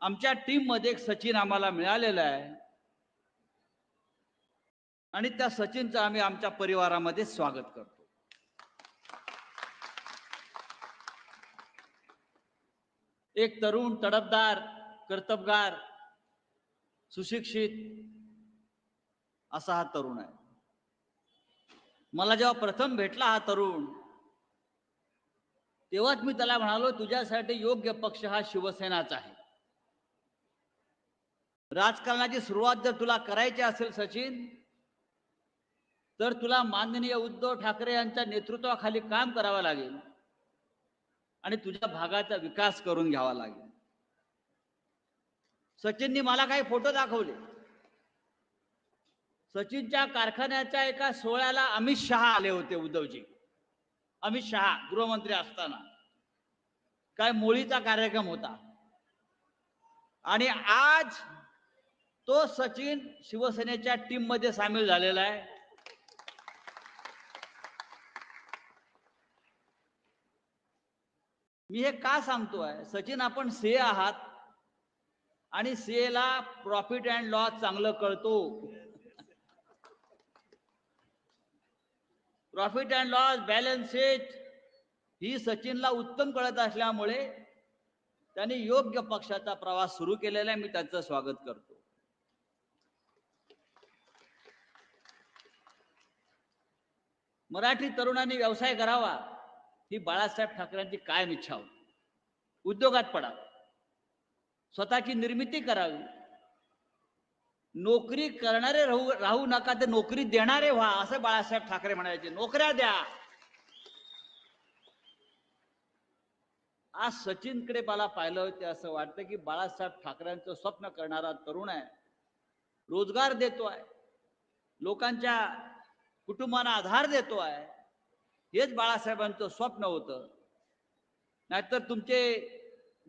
आमच्या टीममध्ये एक सचिन आम्हाला मिळालेला आहे. आणि त्या सचिनचं आम्ही आमच्या परिवारामध्ये स्वागत करतो. एक तरुण तडफदार कर्तबगार सुशिक्षित असा हा तरुण आहे. मला जेव्हा प्रथम भेटला हा तरुण तेव्हाच मी त्याला म्हणालो तुझ्यासाठी योग्य पक्ष हा शिवसेनाच आहे. राजकारणाची सुरुवात जर तुला करायची असेल सचिन तर तुला माननीय उद्धव ठाकरे यांच्या नेतृत्वाखाली काम करावं लागेल आणि तुझ्या भागाचा विकास करून घ्यावा लागेल. सचिननी मला काही फोटो दाखवले. सचिनच्या कारखान्याच्या एका सोहळ्याला अमित शहा आले होते उद्धवजी. अमित शहा गृहमंत्री असताना. काय मोळीचा कार्यक्रम होता. आणि आज तो सचिन शिवसेनेच्या टीममध्ये सामील झालेला आहे. मी हे का सांगतोय? सचिन आपण सीए आहात आणि सीए ला प्रॉफिट अँड लॉस चांगलं कळतो. Profit and loss balance sheet ही सचिनला उत्तम कळत असल्यामुळे त्यांनी योग्य पक्षाचा प्रवास सुरू केलेला आहे. मी त्यांचं स्वागत करतो. मराठी तरुणांनी व्यवसाय करावा ही बाळासाहेब ठाकरेंची कायम इच्छा होती. उद्योगात पडावं. स्वतःची निर्मिती करावी. नोकरी करणारे राहू राहू नका तर नोकरी देणारे व्हा असं बाळासाहेब ठाकरे म्हणायचे. नोकऱ्या द्या. आज सचिनकडे मला पाहिलं होते असं वाटतं की बाळासाहेब ठाकरेंचं स्वप्न करणारा तरुण आहे. रोजगार देतो आहे लोकांच्या कुटुंबांना आधार देतो आहे. हेच बाळासाहेबांचं स्वप्न होतं. नाहीतर तुमचे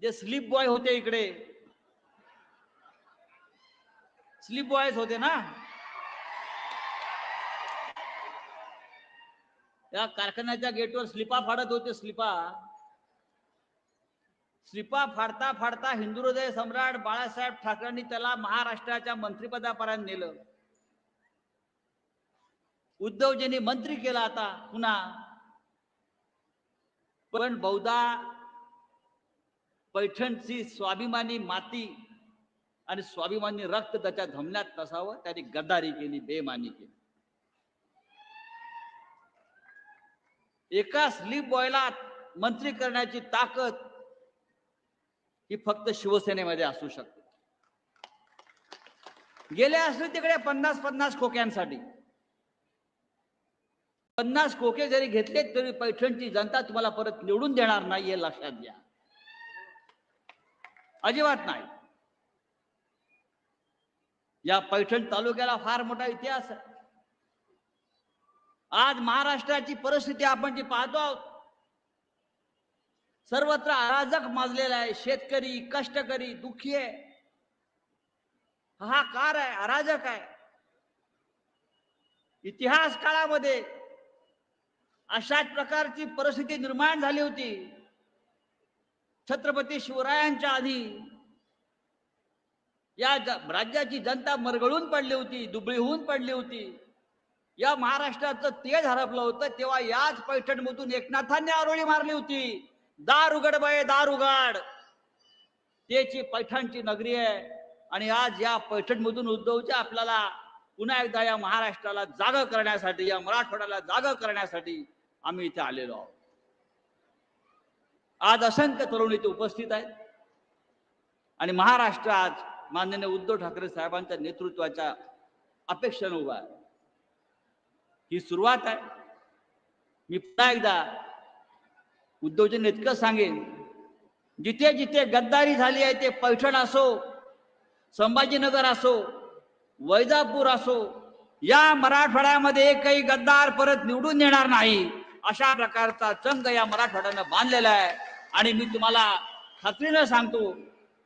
जे स्लीप बॉय होते इकडे स्लीप बॉयज होते ना? या कारखान्याच्या गेटवर स्लिपा फाडत होते स्लिपा. स्लिपा फाडता फाडता हिंदू हृदय सम्राट बाळासाहेब ठाकरेंनी त्याला महाराष्ट्राच्या मंत्रिपदापर्यंत नेलं. उद्धवजींनी मंत्री केला आता पुन्हा. पण बहुधा पैठणची स्वाभिमानी माती आणि स्वाभिमानी रक्त त्याच्या धमल्यात नसावं त्याने गद्दारी केली बेमानी केली. एका स्लीप बॉयला मंत्री करण्याची ताकद ही फक्त शिवसेनेमध्ये असू शकते. गेले असले तिकडे पन्नास पन्नास खोक्यांसाठी. पन्नास खोके जरी घेतले तरी पैठणची जनता तुम्हाला परत निवडून देणार नाही हे लक्षात घ्या. अजिबात नाही. या पैठण तालुक्याला फार मोठा इतिहास आहे. आज महाराष्ट्राची परिस्थिती आपण जी पाहतो आहोत सर्वत्र अराजक माजलेला आहे. शेतकरी कष्टकरी दुःखी आहे. हाहाकार आहे अराजक आहे. इतिहास काळामध्ये अशाच प्रकारची परिस्थिती निर्माण झाली होती. छत्रपती शिवरायांच्या आधी या राज्याची जनता मरगळून पडली होती दुबळीहून पडली होती. या महाराष्ट्राचं तेज हरपलं होतं तेव्हा याच पैठणमधून एकनाथांनी आरोळी मारली होती. दार उघड बाय दार उघड. त्याची पैठणची नगरी आहे. आणि आज या पैठणमधून उद्धवच्या आपल्याला पुन्हा एकदा या महाराष्ट्राला जाग करण्यासाठी या मराठवाड्याला जाग करण्यासाठी आम्ही इथे आलेलो आहोत. आज असंख्य तरुण इथे उपस्थित आहेत. आणि महाराष्ट्र आज माननीय उद्धव ठाकरे साहेबांच्या नेतृत्वाच्या अपेक्षेनं उभा आहे. ही सुरुवात आहे. मी पुन्हा एकदा उद्धवजींना इतकं सांगेन जिथे जिथे गद्दारी झाली आहे ते पैठण असो संभाजीनगर असो वैजापूर असो या मराठवाड्यामध्ये एकही गद्दार परत निवडून येणार नाही. अशा प्रकारचा चंग या मराठवाड्यानं बांधलेला आहे. आणि मी तुम्हाला खात्रीनं सांगतो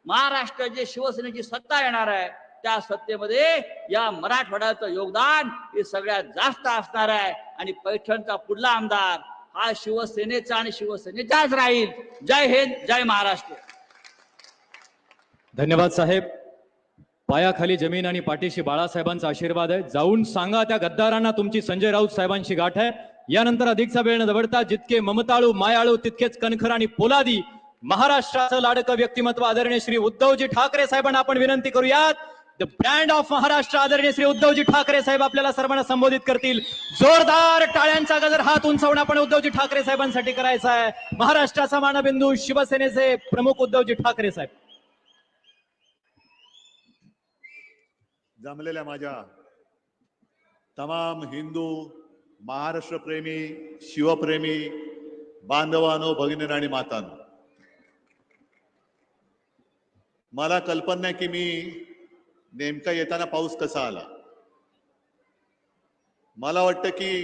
महाराष्ट्र जे शिवसेनेची सत्ता येणार आहे त्या सत्तेमध्ये या मराठवाड्याचं योगदान हे सगळ्यात जास्त असणार आहे. आणि पैठणचा पुढला आमदार हा शिवसेनेचा आणि शिवसेनेचाच राहील. जय हिंद जय महाराष्ट्र. धन्यवाद साहेब. पायाखाली जमीन आणि पाठीशी बाळासाहेबांचा आशीर्वाद आहे. जाऊन सांगा त्या गद्दारांना तुमची संजय राऊत साहेबांची गाठ आहे. यानंतर अधिकचा वेळ न दवडता जितके ममताळू मायाळू तितकेच कणखर आणि पोलादी महाराष्ट्राचं लाडकं व्यक्तिमत्व आदरणीय श्री उद्धवजी ठाकरे साहेबांना आपण विनंती करूयात. द ब्रँड ऑफ महाराष्ट्र आदरणीय श्री उद्धवजी ठाकरे साहेब आपल्याला सर्वांना संबोधित करतील. जोरदार टाळ्यांचा गजर हात उंचावून आपण उद्धवजी ठाकरे साहेबांसाठी करायचा आहे. महाराष्ट्राचा मानबिंदू शिवसेनेचे प्रमुख उद्धवजी ठाकरे साहेब. जमलेल्या माझ्या तमाम हिंदू महाराष्ट्रप्रेमी शिवप्रेमी बांधवानो भगिनी आणि मातानो. मला कल्पना नाही की मी नेमका येताना पाऊस कसा आला. मला वाटतं की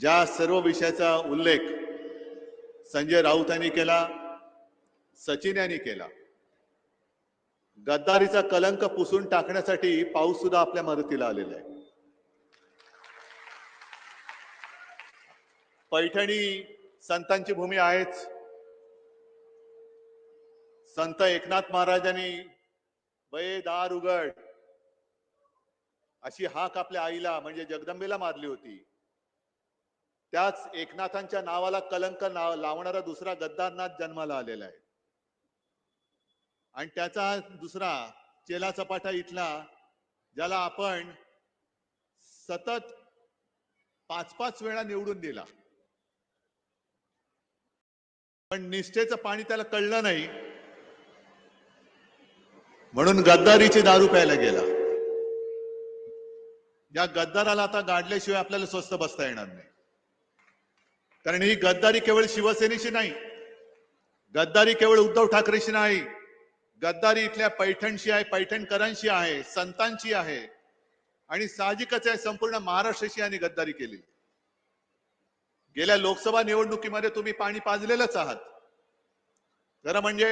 ज्या सर्व विषयाचा उल्लेख संजय राऊत यांनी केला सचिन यांनी केला गद्दारीचा कलंक पुसून टाकण्यासाठी पाऊस सुद्धा आपल्या मदतीला आलेला आहे. पैठणी संतांची भूमी आहेच. संत एकनाथ महाराजांनी बये दार उघड अशी हाक आपल्या आईला म्हणजे जगदंबेला मारली होती. त्याच एकनाथांच्या नावाला कलंक नाव लावणारा दुसरा गद्दारनाथ जन्माला आलेला आहे. आणि त्याचा दुसरा चेला चपाटा इथला ज्याला आपण सतत पाच पाच वेळा निवडून दिला. पण निष्ठेचं पाणी त्याला कळलं नाही. म्हणून गद्दारीची दारू प्यायला गेला. या गद्दाराला आता गाडल्याशिवाय आपल्याला स्वस्त बसता येणार नाही. कारण ही गद्दारी केवळ शिवसेनेची नाही. गद्दारी केवळ उद्धव ठाकरेशी नाही. गद्दारी इथल्या पैठणशी आहे पैठणकरांशी आहे संतांची आहे. आणि साहजिकच आहे संपूर्ण महाराष्ट्राशी यांनी गद्दारी केली. गेल्या लोकसभा निवडणुकीमध्ये तुम्ही पाणी पाजलेलंच आहात. खरं म्हणजे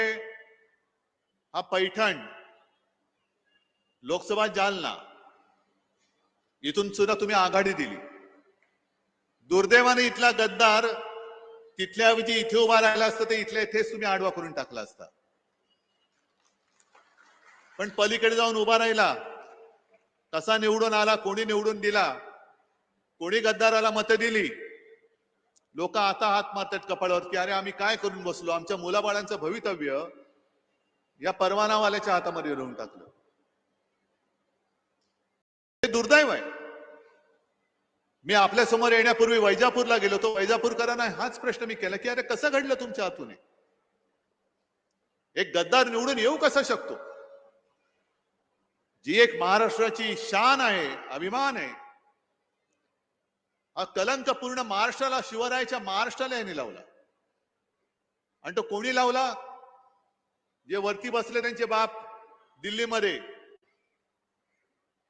हा पैठण लोकसभा जालना इथून सुद्धा तुम्ही आघाडी दिली. दुर्दैवाने इथला गद्दार तिथल्याऐवजी इथे उभा राहिला असतं ते इथल्या इथेच तुम्ही आडवा करून टाकला असता. पण पलीकडे जाऊन उभा राहिला कसा निवडून आला कोणी निवडून दिला कोणी गद्दाराला मतं दिली लोक आता हात मारतात कपाळावरती अरे आम्ही काय करून बसलो? आमच्या मुलाबाळांचं भवितव्य या परवानावाल्याच्या हातामध्ये राहून टाकलं. हे दुर्दैव आहे. मी आपल्यासमोर येण्यापूर्वी वैजापूरला गेलो तो वैजापूरकरांना हाच प्रश्न मी केला की अरे कसं घडलं तुमच्या हातून एक गद्दार निवडून येऊ कसा शकतो? जी एक महाराष्ट्राची शान आहे अभिमान आहे कलंक पूर्ण महाराष्ट्राला शिवरायाच्या महाराष्ट्राला यांनी लावला. आणि तो कोणी लावला? जे वरती बसले त्यांचे बाप दिल्लीमध्ये.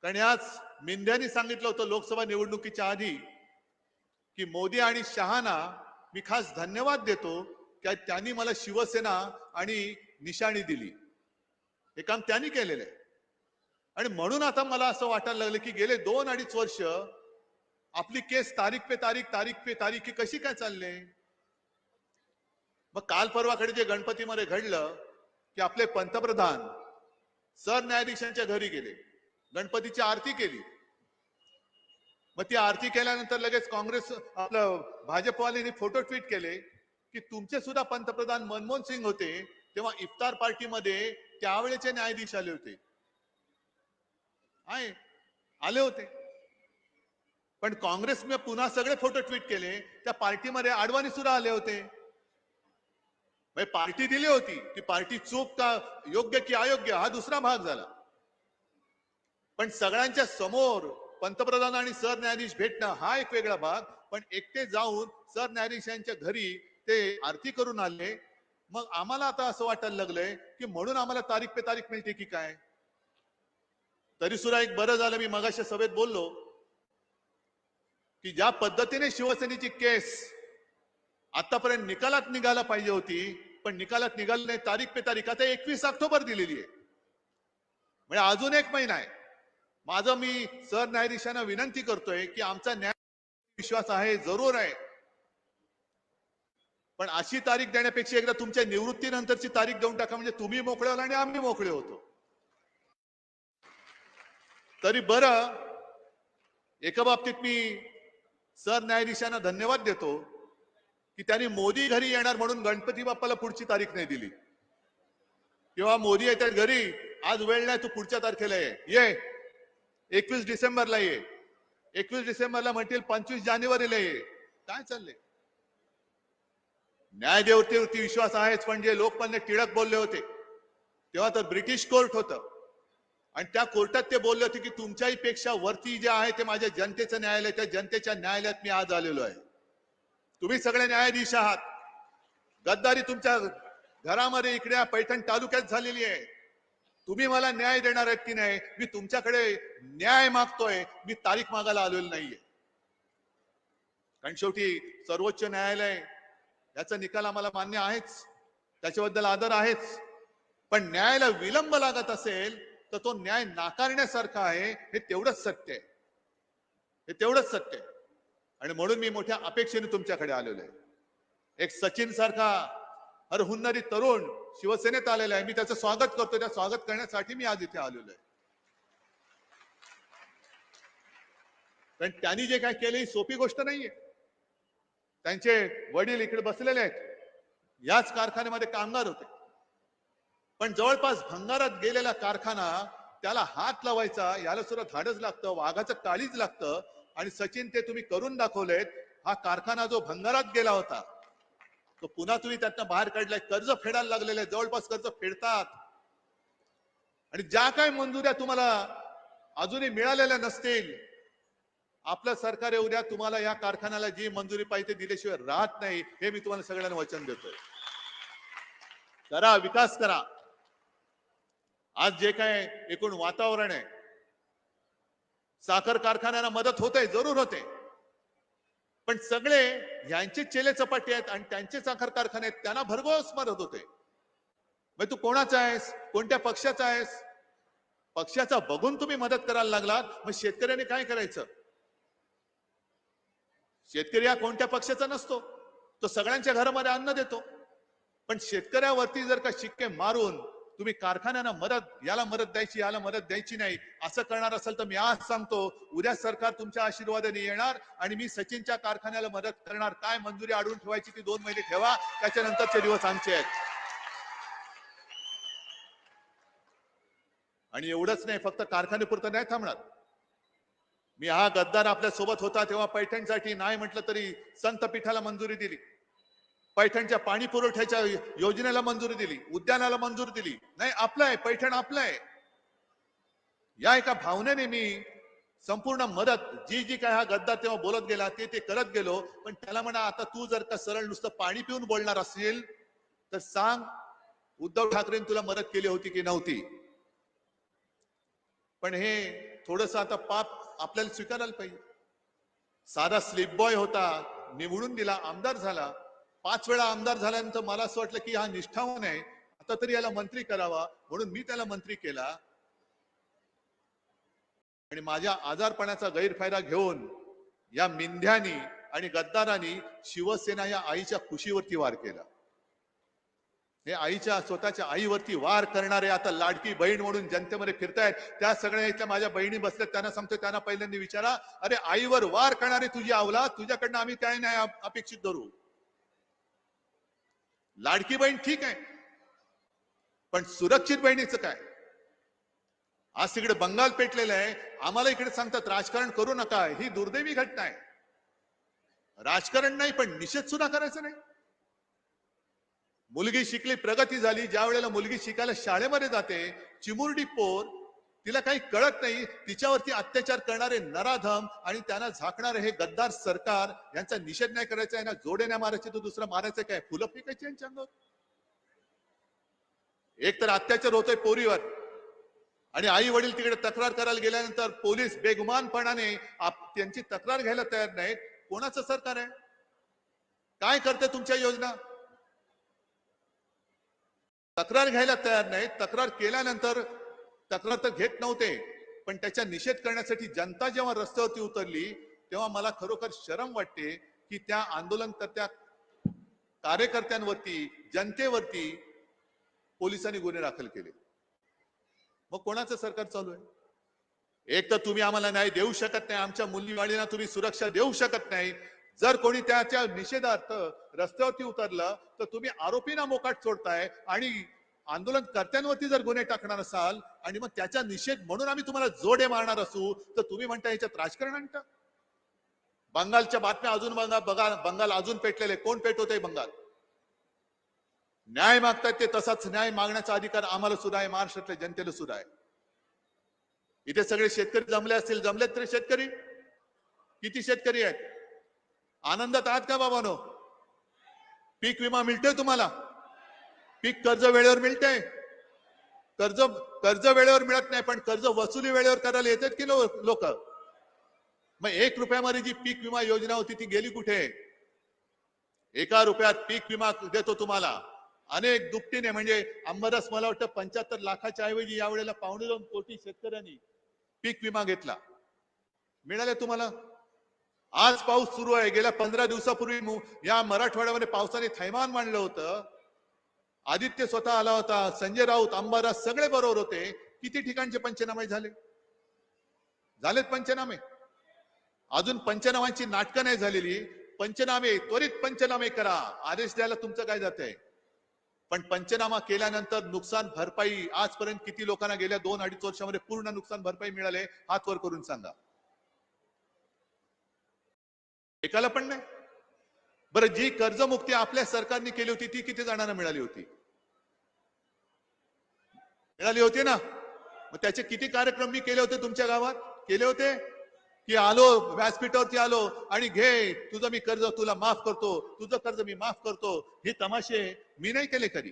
कारण याच मिंद्यानी सांगितलं होतं लोकसभा निवडणुकीच्या आधी की मोदी आणि शहाना मी खास धन्यवाद देतो की त्यांनी मला शिवसेना आणि निशाणी दिली. हे काम त्यांनी केलेलं आहे. आणि म्हणून आता मला असं वाटायला लागलं की गेले दोन अडीच वर्ष आपली केस तारीख पे तारीख तारीख पे तारीख ही कशी काय चालले? मग काल परवाकडे जे गणपतीमध्ये घडलं की आपले पंतप्रधान सरन्यायाधीशांच्या घरी गेले गणपतीची आरती केली. मग ती आरती केल्यानंतर लगेच काँग्रेस आपलं भाजपवाल्यांनी फोटो ट्विट केले की तुमचे सुद्धा पंतप्रधान मनमोहन सिंग होते तेव्हा इफ्तार पार्टीमध्ये त्यावेळेचे न्यायाधीश आले होते. आले होते. पण काँग्रेसने पुन्हा सगळे फोटो ट्विट केले. त्या पार्टीमध्ये आडवाणी सुद्धा आले होते. म्हणजे पार्टी दिली होती. ती पार्टी चूक का योग्य की अयोग्य हा दुसरा भाग झाला. पण सगळ्यांच्या समोर पंतप्रधान आणि सरन्यायाधीश भेटणं हा एक वेगळा भाग. पण एकटे जाऊन सरन्यायाधीशांच्या घरी ते आरती करून आले. मग आम्हाला आता असं वाटायला लागलंय की म्हणून आम्हाला तारीख पे तारीख मिळते की काय? तरी सुद्धा एक बरं झालं. मी मगाशा सभेत बोललो. की ज्या पद्धतीने शिवसेनेची केस आतापर्यंत निकालात निघायला पाहिजे होती पण निकालात निघाली नाही तारीख पे तारीख आता एकवीस ऑक्टोबर दिलेली आहे. म्हणजे अजून एक महिना आहे. माझं मी सरन्यायाधीशांना विनंती करतोय की आमचा न्याय विश्वास आहे जरूर आहे. पण अशी तारीख देण्यापेक्षा एकदा तुमच्या निवृत्तीनंतरची तारीख देऊन टाका म्हणजे तुम्ही मोकळे होला आणि आम्ही मोकळे होतो. तरी बरं एका बाबतीत मी सरन्यायाधीशांना धन्यवाद देतो की त्यांनी मोदी घरी येणार म्हणून गणपती बाप्पाला पुढची तारीख नाही दिली. किंवा मोदी येतात घरी आज वेळ नाही तू पुढच्या तारखेला ये. ये. एकवीस डिसेंबरला ये. एकवीस डिसेंबरला म्हणतील पंचवीस जानेवारीला ये. काय चाललंय? न्यायदेवतेवरती विश्वास आहेच पण जे लोकमान्य टिळक बोलले होते तेव्हा तर ब्रिटिश कोर्ट होतं. आणि त्या कोर्टात ते बोलले होते की तुमच्याही पेक्षा वरती जे आहे ते माझ्या जनतेचं न्यायालय त्या जनतेच्या न्यायालयात मी आज आलेलो आहे. तुम्ही सगळे न्यायाधीश आहात. गद्दारी तुमच्या घरामध्ये इकडे पैठण तालुक्यात झालेली आहे. तुम्ही मला न्याय देणार आहेत की नाही? मी तुमच्याकडे न्याय मागतोय. मी तारीख मागायला आलेलो नाहीये. कारण शेवटी सर्वोच्च न्यायालय याचा निकाल आम्हाला मान्य आहेच. त्याच्याबद्दल आदर आहेच. पण न्यायाला विलंब लागत असेल तर तो न्याय नाकारण्यासारखा आहे हे तेवढंच सत्य आहे. हे तेवढंच सत्य आहे. आणि म्हणून मी मोठ्या अपेक्षेने तुमच्याकडे आलेलो आहे. एक सचिन सारखा हरहुन्नरी तरुण शिवसेनेत आलेला आहे. मी त्याचं स्वागत करतो त्या स्वागत करण्यासाठी मी आज इथे आलेलो आहे. कारण त्यांनी जे काय केले ही सोपी गोष्ट नाहीये. त्यांचे वडील इकडे बसलेले आहेत. याच कारखान्यामध्ये कामगार होते. पण जवळपास भंगारात गेलेला कारखाना त्याला हात लावायचा याला सुद्धा धाडच लागतं वाघाचं काळीच लागतं. आणि सचिन ते तुम्ही करून दाखवलेत हा कारखाना जो भंगारात गेला होता तो पुन्हा तुम्ही त्यातनं बाहेर काढलाय. कर्ज फेडायला लागलेले जवळपास कर्ज फेडतात. आणि ज्या काय मंजुऱ्या तुम्हाला अजूनही मिळालेल्या नसतील. आपलं सरकार येऊ द्या. तुम्हाला या कारखान्याला जी मंजुरी पाहिजे दिल्याशिवाय राहत नाही. हे मी तुम्हाला सगळ्यांना वचन देतोय. करा विकास करा. आज जे काय एकूण वातावरण आहे साखर कारखान्यांना मदत होते जरूर होते. पण सगळे यांचे चेले चपाटी आहेत आणि त्यांचे साखर कारखाने आहेत त्यांना भरघोस मदत होते. मग तू कोणाचा आहेस? कोणत्या पक्षाचा आहेस? पक्षाचा बघून तुम्ही मदत करायला लागलात मग शेतकऱ्याने काय करायचं? शेतकरी हा कोणत्या पक्षाचा नसतो तो सगळ्यांच्या घरामध्ये अन्न देतो. पण शेतकऱ्यावरती जर का शिक्के मारून तुम्ही कारखान्यांना मदत याला मदत द्यायची याला मदत द्यायची नाही. असं करणार असेल तर मी आज सांगतो उद्या सरकार तुमच्या आशीर्वादाने येणार आणि मी सचिनच्या कारखान्याला मदत करणार. काय मंजुरी अडवून ठेवायची ती दोन महिने ठेवा त्याच्यानंतरचे दिवस आमचे आहेत. आणि एवढंच नाही फक्त कारखान्यापुरतं नाही थांबणार. मी हा गद्दार आपल्यासोबत होता तेव्हा पैठणसाठी नाही म्हटलं तरी संत पीठाला मंजुरी दिली. पैठणच्या पाणी पुरवठ्याच्या योजनेला मंजुरी दिली उद्यानाला मंजुरी दिली. नाही आपलं आहे पैठण आपलं आहे. या एका भावनेने मी संपूर्ण मदत जी जी काय हा गद्दा तेव्हा बोलत गेला ते ते करत गेलो. पण त्याला म्हणा आता तू जर का सरळ नुसतं पाणी पिऊन बोलणार असेल तर सांग उद्धव ठाकरेंनी तुला मदत केली होती की नव्हती? पण हे थोडस आता पाप आपल्याला स्वीकारायला पाहिजे. साधा स्लिप बॉय होता निवडून दिला आमदार झाला. पाच वेळा आमदार झाल्यानंतर मला असं वाटलं की हा निष्ठावान आहे. आता तरी याला मंत्री करावा म्हणून मी त्याला मंत्री केला. आणि माझ्या आजारपणाचा गैरफायदा घेऊन या मिंध्यानी आणि गद्दारांनी शिवसेना या आईच्या खुशीवरती वार केला. हे आईच्या स्वतःच्या आईवरती वार करणारे आता लाडकी बहीण म्हणून जनतेमध्ये फिरतायत. त्या सगळ्या इथल्या माझ्या बहिणी बसल्यात. त्यांना सांगतो त्यांना पहिल्यांदा विचारा. अरे आईवर वार करणारे तुझी आवला तुझ्याकडनं आम्ही काय नाही अपेक्षित धरू. लाडकी बहीण ठीक आहे. पण सुरक्षित बहिणीचं काय? आज तिकडे बंगाल पेटलेलं आहे. आम्हाला इकडे सांगतात राजकारण करू नका. ही दुर्दैवी घटना आहे. राजकारण नाही पण निषेध सुद्धा करायचं नाही. मुलगी शिकली प्रगती झाली. ज्या वेळेला मुलगी शिकायला शाळेमध्ये जाते चिमुरडी पोर तिला काही कळत नाही. तिच्यावरती अत्याचार करणारे नराधम आणि त्यांना झाकणारे हे गद्दार सरकार यांचा निषेध नाही करायचा यांना जोडे नाही मारायचे तर दुसरं मारायचं काय? फुलं फेकायची यांच्या अंगावर? एक तर अत्याचार होतोय पोरीवर. आणि आई वडील तिकडे तक्रार करायला गेल्यानंतर पोलीस बेगुमानपणाने आप- त्यांची तक्रार घ्यायला तयार नाहीत. कोणाचं सरकार आहे? काय करते तुमच्या योजना? तक्रार घ्यायला तयार नाहीत. तक्रार केल्यानंतर तक्रार तर घेत नव्हते पण त्याचा निषेध करण्यासाठी जनता जेव्हा रस्त्यावरती उतरली तेव्हा मला खरोखर शरम वाटते की त्या आंदोलनकर्त्या कार्यकर्त्यांवरती जनतेवरती पोलिसांनी गुन्हे दाखल केले. मग कोणाचं सरकार चालू आहे? एक तर तुम्ही आम्हाला न्याय देऊ शकत नाही आमच्या मुलीवाळींना तुम्ही सुरक्षा देऊ शकत नाही. जर कोणी त्याच्या निषेधार्थ रस्त्यावरती उतरलं तर तुम्ही आरोपींना मोकाट सोडताय आणि आंदोलनकर्त्यांवरती जर गुन्हे टाकणार असाल आणि मग त्याचा निषेध म्हणून आम्ही तुम्हाला जोडे मारणार असू तर तुम्ही म्हणता याच्यात राजकारण आणता? बंगालच्या बातम्या अजून बघा बघा बंगाल अजून पेटलेले. कोण पेटवतय बंगाल? न्याय मागतायत ते तसाच न्याय मागण्याचा अधिकार आम्हाला सुद्धा आहे महाराष्ट्रातल्या जनतेला सुद्धा आहे. इथे सगळे शेतकरी जमले असतील जमलेत तरी शेतकरी. किती शेतकरी आहेत? आनंदात आहात का बाबानो? पीक विमा मिळतोय तुम्हाला? पीक कर्ज वेळेवर मिळते कर्ज कर्ज वेळेवर मिळत नाही पण कर्ज वसुली वेळेवर करायला येतात की लोक? मग एक रुपयामध्ये जी पीक विमा योजना होती ती गेली कुठे? एका रुपयात पीक विमा देतो तुम्हाला. अनेक दुपटीने म्हणजे अंबादास मला वाटतं पंच्याहत्तर लाखाच्या ऐवजी यावेळेला पावणे दोन कोटी शेतकऱ्यांनी पीक विमा घेतला. मिळाले तुम्हाला? आज पाऊस सुरू आहे. गेल्या पंधरा दिवसापूर्वी या मराठवाड्यामध्ये पावसाने थैमान मांडलं होतं. आदित्य स्वतः आला होता संजय राऊत अंबादास सगळे बरोबर होते. किती ठिकाणचे पंचनामे झाले? झालेत पंचनामे. अजून पंचनामांची नाटकं नाही झालेली. पंचनामे त्वरित पंचनामे करा. आदेश द्यायला तुमचं काय जात आहे पण पंचनामा केल्यानंतर नुकसान भरपाई आजपर्यंत किती लोकांना गेल्या दोन अडीच वर्षामध्ये पूर्ण नुकसान भरपाई मिळाले हात वर करून सांगा. एकाला पण नाही? बरं जी कर्जमुक्ती आपल्या सरकारने केली होती ती किती जणांना मिळाली होती? मिळाली होती ना? मग त्याचे किती कार्यक्रम मी केले होते तुमच्या गावात? केले होते? की आलो व्यासपीठावरती आलो आणि घे तुझं मी कर्ज तुला माफ करतो तुझं कर्ज मी माफ करतो हे तमाशे मी नाही केले कधी.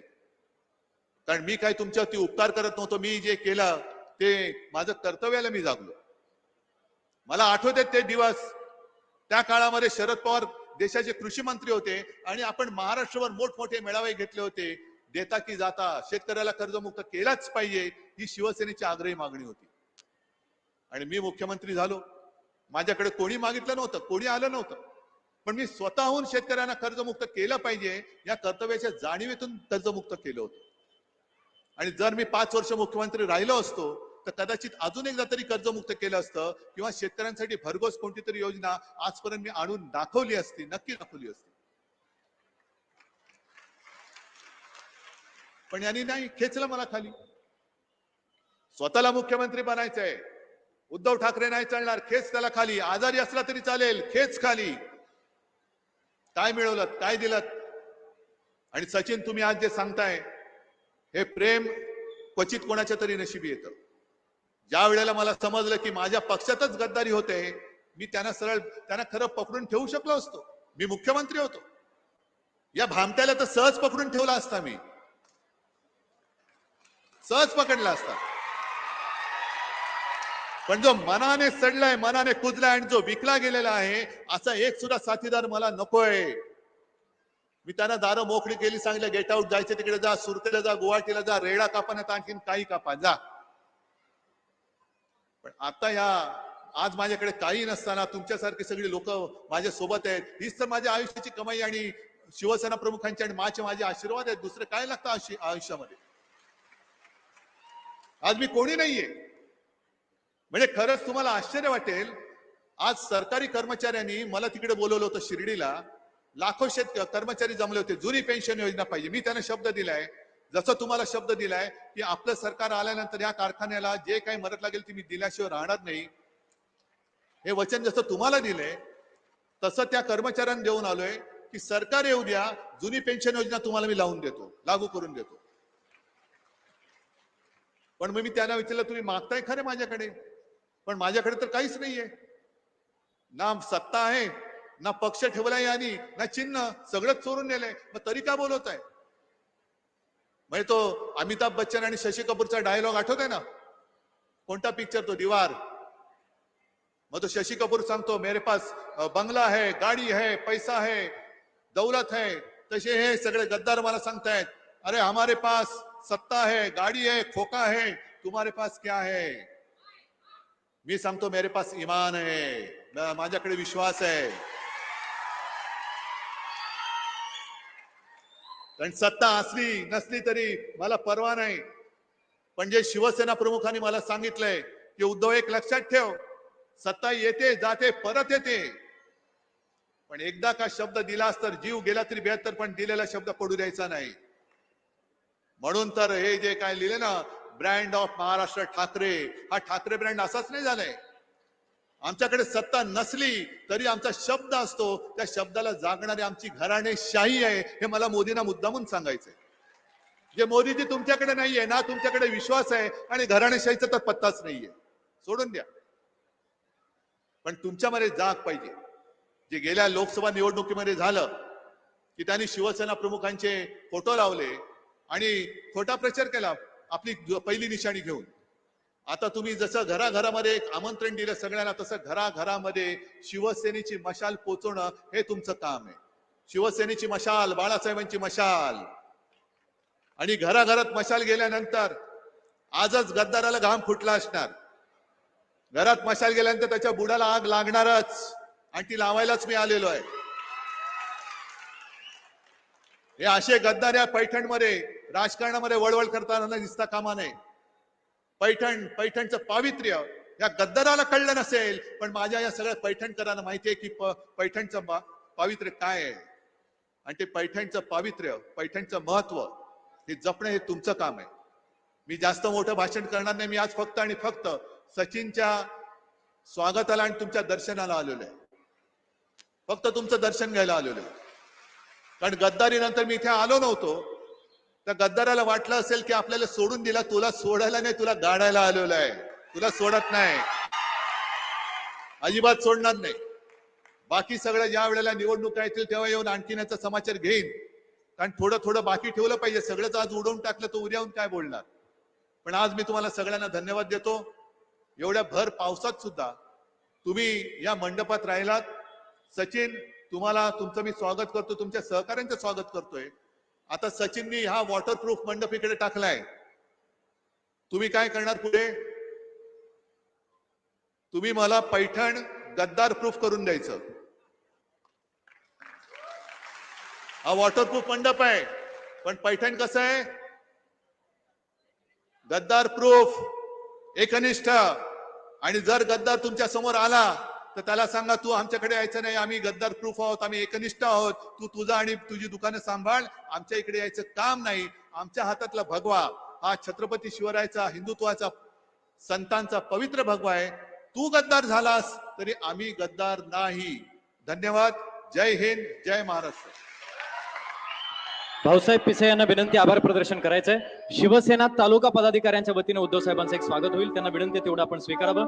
कारण मी काय तुमच्यावरती उपकार करत नव्हतो मी जे केलं ते माझं कर्तव्याला मी जागलो. मला आठवते ते दिवस. त्या काळामध्ये शरद पवार देशाचे कृषी मंत्री होते आणि आपण महाराष्ट्रावर मोठमोठे मेळावे घेतले होते. देता की जाता शेतकऱ्याला कर्जमुक्त केलाच पाहिजे ही शिवसेनेची आग्रही मागणी होती. आणि मी मुख्यमंत्री झालो. माझ्याकडे कोणी मागितलं नव्हतं कोणी आलं नव्हतं. पण मी स्वतःहून शेतकऱ्यांना कर्जमुक्त केलं पाहिजे या कर्तव्याच्या जाणीवेतून कर्जमुक्त केलं होतं. आणि जर मी पाच वर्ष मुख्यमंत्री राहिलो असतो तर कदाचित अजून एकदा तरी कर्जमुक्त केलं असतं किंवा शेतकऱ्यांसाठी भरघोस कोणती तरी योजना आजपर्यंत मी आणून दाखवली असती नक्की दाखवली असती. पण यांनी नाही खेचलं मला खाली. स्वतःला मुख्यमंत्री बनायचंय. उद्धव ठाकरे नाही चालणार खेच त्याला खाली. आजारी असला तरी चालेल खेच खाली. काय मिळवलं काय दिलं? आणि सचिन तुम्ही आज जे सांगताय हे प्रेम क्वचित कोणाच्या तरी नशिबी येतं. ज्या वेळेला मला समजलं की माझ्या पक्षातच गद्दारी होते मी त्यांना सरळ त्यांना खरं पकडून ठेवू शकलो असतो. मी मुख्यमंत्री होतो. या भामट्याला तर सहज पकडून ठेवला असता मी. सहज पकडला असता. पण जो मनाने सडलाय मनाने कुजलाय आणि जो विकला गेलेला आहे असा एक सुद्धा साथीदार मला नकोय. मी त्यांना दारं मोकळी केली सांगितलं गेट आऊट जायचं तिकडे जा सुरतेला जा गुवाहाटीला जा रेडा कापा आणखीन काही कापा जा. पण आता या आज माझ्याकडे काही नसताना तुमच्यासारखी सगळी लोक माझ्या सोबत आहेत. हीच तर माझ्या आयुष्याची कमाई आणि शिवसेना प्रमुखांची आणि माझे माझे आशीर्वाद आहेत. दुसरे काय लागतं आयुष्यामध्ये? आज मी कोणी नाहीये. म्हणजे खरंच तुम्हाला आश्चर्य वाटेल. आज सरकारी कर्मचाऱ्यांनी मला तिकडे बोलवलं होतं शिर्डीला. लाखो शेत कर्मचारी जमले होते. जुनी पेन्शन योजना पाहिजे. मी त्यांना शब्द दिलाय. जसं तुम्हाला शब्द दिलाय की आपलं सरकार आल्यानंतर या कारखान्याला जे काही मदत लागेल ती मी दिल्याशिवाय राहणार नाही. हे वचन जसं तुम्हाला दिलंय तसं त्या कर्मचाऱ्यांना देऊन आलोय की सरकार येऊ द्या जुनी पेन्शन योजना तुम्हाला मी लावून देतो लागू करून देतो. पण मग मी त्यांना विचारलं तुम्ही मागताय खरे माझ्याकडे? पण माझ्याकडे तर काहीच नाहीये. ना सत्ता आहे ना पक्ष ठेवलाय यांनी ना चिन्ह सगळंच चोरून नेलंय. मग तरी का बोलवत आहे म्हणजे तो अमिताभ बच्चन आणि शशी कपूरचा डायलॉग आठवतोय ना? कोणता पिक्चर तो? दिवार. मग तो शशी कपूर सांगतो मेरे पास बंगला है गाडी है पैसा है दौलत है. तसे हे सगळे गद्दार मला सांगतायत अरे हमारे पास सत्ता है गाडी है खोका है तुम्हारे पास क्या है? मी सांगतो मेरे पास ईमान है माझ्याकडे विश्वास आहे कारण सत्ता असली नसली तरी मला परवा नाही. पण जे शिवसेना प्रमुखांनी मला सांगितलंय की उद्धव एक लक्षात ठेव सत्ता येते जाते परत येते. पण एकदा का शब्द दिलास तर जीव गेला तरी बेहत्तर पण दिलेला शब्द पडू द्यायचा नाही. म्हणून तर हे जे काय लिहिले ना ब्रँड ऑफ महाराष्ट्र ठाकरे हा ठाकरे ब्रँड असाच नाही झालाय. आमच्याकडे सत्ता नसली तरी आमचा शब्द असतो. त्या शब्दाला जागणारी आमची घराणेशाही आहे हे मला मोदींना मुद्दामून सांगायचंय. जे मोदीजी तुमच्याकडे नाहीये ना तुमच्याकडे विश्वास आहे आणि घराणेशाहीचा तर पत्ताच नाहीये. सोडून द्या. पण तुमच्यामध्ये जाग पाहिजे. जे गेल्या लोकसभा निवडणुकीमध्ये झालं की त्यांनी शिवसेना प्रमुखांचे फोटो लावले आणि खोटा प्रचार केला आपली पहिली निशाणी घेऊन. आता तुम्ही जसं घराघरामध्ये एक आमंत्रण दिलं सगळ्यांना तसं घराघरामध्ये शिवसेनेची मशाल पोचवणं हे तुमचं काम आहे. शिवसेनेची मशाल बाळासाहेबांची मशाल. आणि घराघरात मशाल गेल्यानंतर आजच गद्दाराला घाम फुटला असणार. घरात मशाल गेल्यानंतर त्याच्या बुडाला आग लागणारच. आणि ती लावायलाच मी आलेलो आहे. हे असे गद्दार या पैठणमध्ये राजकारणामध्ये वळवळ करताना दिसता कामा नये. पैठण पैठणचं पावित्र्य. या गद्दाराला कळलं नसेल पण माझ्या या सगळ्या पैठणकरांना माहिती आहे की प- पैठणचं पावित्र्य काय आहे? आणि ते पैठणचं पावित्र्य पैठणचं महत्त्व हे जपणं हे तुमचं काम आहे. मी जास्त मोठं भाषण करणार नाही मी आज फक्त आणि फक्त सचिनच्या स्वागताला आणि तुमच्या दर्शनाला आलेलो आहे. फक्त तुमचं दर्शन घ्यायला आलेलो आहे. कारण गद्दारी नंतर मी इथे आलो नव्हतो त्या गद्दाराला वाटलं असेल की आपल्याला सोडून दिला तुला सोडायला नाही तुला गाडायला आलेलो आहे. तुला सोडत नाही. अजिबात सोडणार नाही. बाकी सगळं ज्या वेळेला निवडणुका येतील तेव्हा येऊन आणखीन याचा समाचार घेईन. कारण थोडं थोडं बाकी ठेवलं पाहिजे. सगळंच आज उडवून टाकलं तो उद्याहून येऊन काय बोलणार? पण आज मी तुम्हाला सगळ्यांना धन्यवाद देतो. एवढ्या भर पावसात सुद्धा तुम्ही या मंडपात राहिलात. सचिन तुम्हाला तुमचं मी स्वागत करतो. तुमच्या सहकाऱ्यांचं स्वागत करतोय. आता सचिननी हा वॉटरप्रूफ मंडप इकडे टाकलाय. तुम्ही काय करणार पुढे? तुम्ही मला पैठण गद्दार प्रूफ करून द्यायचं. हा वॉटरप्रूफ मंडप आहे. पण पैठण कसं आहे? गद्दार प्रूफ एकनिष्ठ. आणि जर गद्दार तुमच्यासमोर आला तर त्याला सांगा तू आमच्याकडे यायचं नाही. आम्ही गद्दार प्रूफ आहोत. आम्ही एकनिष्ठ आहोत. तू तुझा आणि तुझी दुकानं सांभाळ. आमच्या इकडे यायचं काम नाही. आमच्या हातातला भगवा हा छत्रपती शिवरायाचा हिंदुत्वाचा संतांचा पवित्र भगवा आहे. तू गद्दार झालास तरी आम्ही गद्दार नाही. धन्यवाद. जय हिंद. जय महाराष्ट्र. भाऊसाहेब पिसे यांना विनंती आभार प्रदर्शन करायचंय. शिवसेना तालुका पदाधिकाऱ्यांच्या वतीने उद्धव साहेबांचं एक स्वागत होईल. त्यांना विनंती तेवढं आपण स्वीकारावं.